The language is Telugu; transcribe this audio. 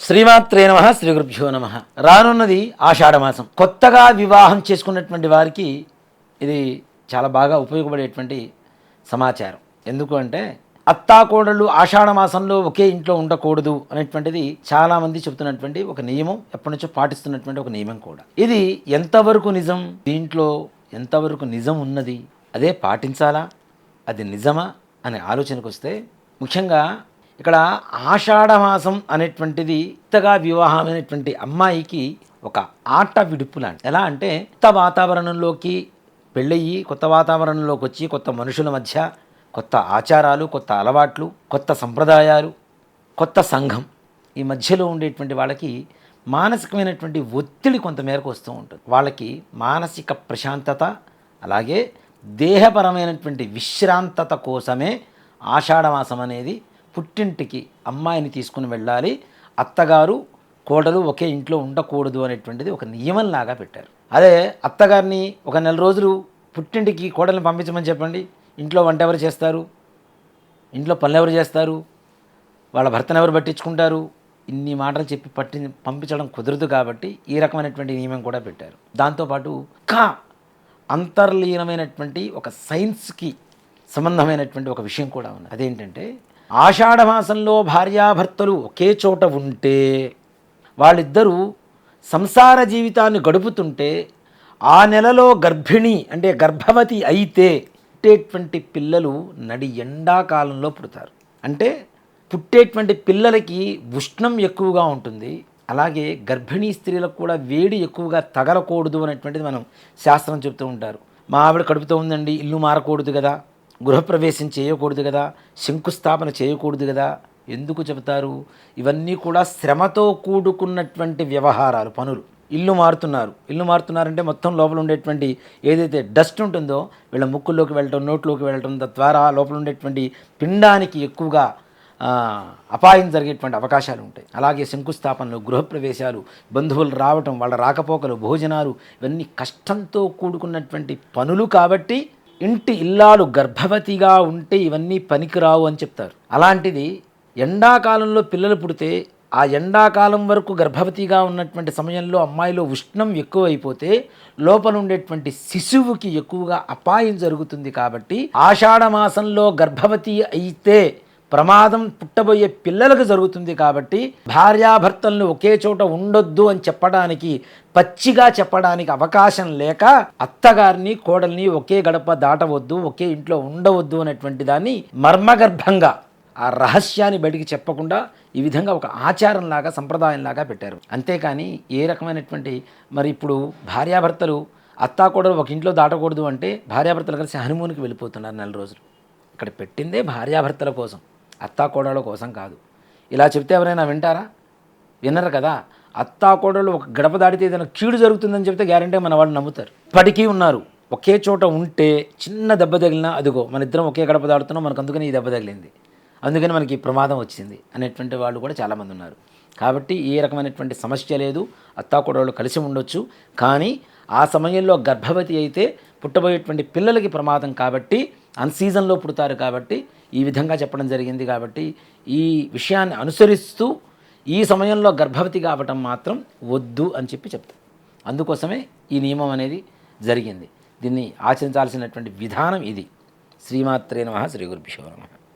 శ్రీమాత్రే నమ శ్రీ గురుభ్యో నమ. రానున్నది ఆషాఢమాసం. కొత్తగా వివాహం చేసుకున్నటువంటి వారికి ఇది చాలా బాగా ఉపయోగపడేటువంటి సమాచారం. ఎందుకు అంటే అత్తాకోడళ్ళు ఆషాఢ మాసంలో ఒకే ఇంట్లో ఉండకూడదు అనేటువంటిది చాలామంది చెబుతున్నటువంటి ఒక నియమం ఎప్పటి నుంచో పాటిస్తున్నటువంటి ఒక నియమం కూడా. ఇది ఎంతవరకు నిజం? దీంట్లో ఎంతవరకు నిజం ఉన్నది? అదే పాటించాలా? అది నిజమా? అనే ఆలోచనకు వస్తే ముఖ్యంగా ఇక్కడ ఆషాఢమాసం అనేటువంటిది కొత్తగా వివాహమైనటువంటి అమ్మాయికి ఒక ఆట విడుపు లాంటి ఎలా అంటే కొత్త వాతావరణంలోకి పెళ్ళయ్యి కొత్త వాతావరణంలోకి వచ్చి కొత్త మనుషుల మధ్య కొత్త ఆచారాలు కొత్త అలవాట్లు కొత్త సంప్రదాయాలు కొత్త సంఘం ఈ మధ్యలో ఉండేటువంటి వాళ్ళకి మానసికమైనటువంటి ఒత్తిడి కొంతమేరకు వస్తూ ఉంటుంది. వాళ్ళకి మానసిక ప్రశాంతత అలాగే దేహపరమైనటువంటి విశ్రాంతత కోసమే ఆషాఢమాసం అనేది పుట్టింటికి అమ్మాయిని తీసుకుని వెళ్ళాలి. అత్తగారు కోడలు ఒకే ఇంట్లో ఉండకూడదు అనేటువంటిది ఒక నియమంలాగా పెట్టారు. అదే అత్తగారిని ఒక నెల రోజులు పుట్టింటికి కోడల్ని పంపించమని చెప్పండి. ఇంట్లో వంట ఎవరు చేస్తారు? ఇంట్లో పనులు ఎవరు చేస్తారు? వాళ్ళ భర్తను ఎవరు పట్టించుకుంటారు? ఇన్ని మాటలు చెప్పి పట్టి పంపించడం కుదరదు కాబట్టి ఈ రకమైనటువంటి నియమం కూడా పెట్టారు. దాంతోపాటు కా అంతర్లీనమైనటువంటి ఒక సైన్స్కి సంబంధమైనటువంటి ఒక విషయం కూడా ఉంది అదేంటంటే ఆషాఢ మాసంలో భార్యాభర్తలు ఒకే చోట ఉంటే వాళ్ళిద్దరూ సంసార జీవితాన్ని గడుపుతుంటే ఆ నెలలో గర్భిణి అంటే గర్భవతి అయితే పుట్టేటువంటి పిల్లలు నడి ఎండాకాలంలో పుడతారు. అంటే పుట్టేటువంటి పిల్లలకి ఉష్ణం ఎక్కువగా ఉంటుంది. అలాగే గర్భిణీ స్త్రీలకు కూడా వేడి ఎక్కువగా తగలకూడదు అనేటువంటిది మనం శాస్త్రం చెబుతూ ఉంటారు. మా ఆవిడ కడుపుతో ఉందండి ఇల్లు మారకూడదు కదా. గృహప్రవేశం చేయకూడదు కదా శంకుస్థాపన చేయకూడదు కదా ఎందుకు చెబుతారు? ఇవన్నీ కూడా శ్రమతో కూడుకున్నటువంటి వ్యవహారాలు పనులు. ఇల్లు మారుతున్నారు. ఇల్లు మారుతున్నారంటే మొత్తం లోపల ఉండేటువంటి ఏదైతే డస్ట్ ఉంటుందో వీళ్ళ ముక్కుల్లోకి వెళ్ళటం నోట్లోకి వెళ్ళటం తద్వారా లోపల ఉండేటువంటి పిండానికి ఎక్కువగా అపాయం జరిగేటువంటి అవకాశాలు ఉంటాయి. అలాగే శంకుస్థాపనలు గృహప్రవేశాలు బంధువులు రావటం వాళ్ళ రాకపోకలు భోజనాలు ఇవన్నీ కష్టంతో కూడుకున్నటువంటి పనులు కాబట్టి ఇంటి ఇల్లాలు గర్భవతిగా ఉంటే ఇవన్నీ పనికిరావు అని చెప్తారు. అలాంటిది ఎండాకాలంలో పిల్లలు పుడితే ఆ ఎండాకాలం వరకు గర్భవతిగా ఉన్నటువంటి సమయంలో అమ్మాయిలో ఉష్ణం ఎక్కువైపోతే లోపల ఉండేటువంటి శిశువుకి ఎక్కువగా అపాయం జరుగుతుంది కాబట్టి ఆషాఢ మాసంలో గర్భవతి అయితే ప్రమాదం పుట్టబోయే పిల్లలకు జరుగుతుంది కాబట్టి భార్యాభర్తలను ఒకే చోట ఉండొద్దు అని చెప్పడానికి పచ్చిగా చెప్పడానికి అవకాశం లేక అత్తగారిని కోడల్ని ఒకే గడప దాటవద్దు ఒకే ఇంట్లో ఉండవద్దు అనేటువంటి దాన్ని మర్మగర్భంగా ఆ రహస్యాన్ని బయటికి చెప్పకుండా ఈ విధంగా ఒక ఆచారంలాగా సంప్రదాయంలాగా పెట్టారు. అంతేకాని ఏ రకమైనటువంటి మరి ఇప్పుడు భార్యాభర్తలు అత్తాకోడలు ఒక ఇంట్లో దాటకూడదు అంటే భార్యాభర్తలు కలిసి హనుమూన్కి వెళ్ళిపోతున్నారు నెల రోజులు. ఇక్కడ పెట్టిందే భార్యాభర్తల కోసం. అత్తాకోడళ్ళ కోసం కాదు. ఇలా చెప్తే ఎవరైనా వింటారా? వినరు కదా. అత్తాకోడళ్ళు ఒక గడప దాటితే ఏదైనా కీడు జరుగుతుందని చెప్తే గ్యారంటీ మన వాళ్ళు నమ్ముతారు. ఇప్పటికీ ఉన్నారు. ఒకే చోట ఉంటే చిన్న దెబ్బ తగిలినా అదిగో మన ఇద్దరం ఒకే గడప దాడుతున్నాం మనకు అందుకని ఈ దెబ్బ తగిలింది. అందుకని మనకి ప్రమాదం వచ్చింది అనేటువంటి వాళ్ళు కూడా చాలామంది ఉన్నారు. కాబట్టి ఏ రకమైనటువంటి సమస్య లేదు. అత్తాకోడళ్ళు కలిసి ఉండొచ్చు. కానీ ఆ సమయంలో గర్భవతి అయితే పుట్టబోయేటువంటి పిల్లలకి ప్రమాదం కాబట్టి అన్సీజన్లో పుడతారు కాబట్టి ఈ విధంగా చెప్పడం జరిగింది కాబట్టి ఈ విషయాన్ని అనుసరిస్తూ ఈ సమయంలో గర్భవతి కావటం మాత్రం వద్దు అని చెప్పి చెప్తారు. అందుకోసమే ఈ నియమం అనేది జరిగింది. దీన్ని ఆచరించాల్సినటువంటి విధానం ఇది. శ్రీమాత్రే నమ శ్రీ గురుభ్యో నమ.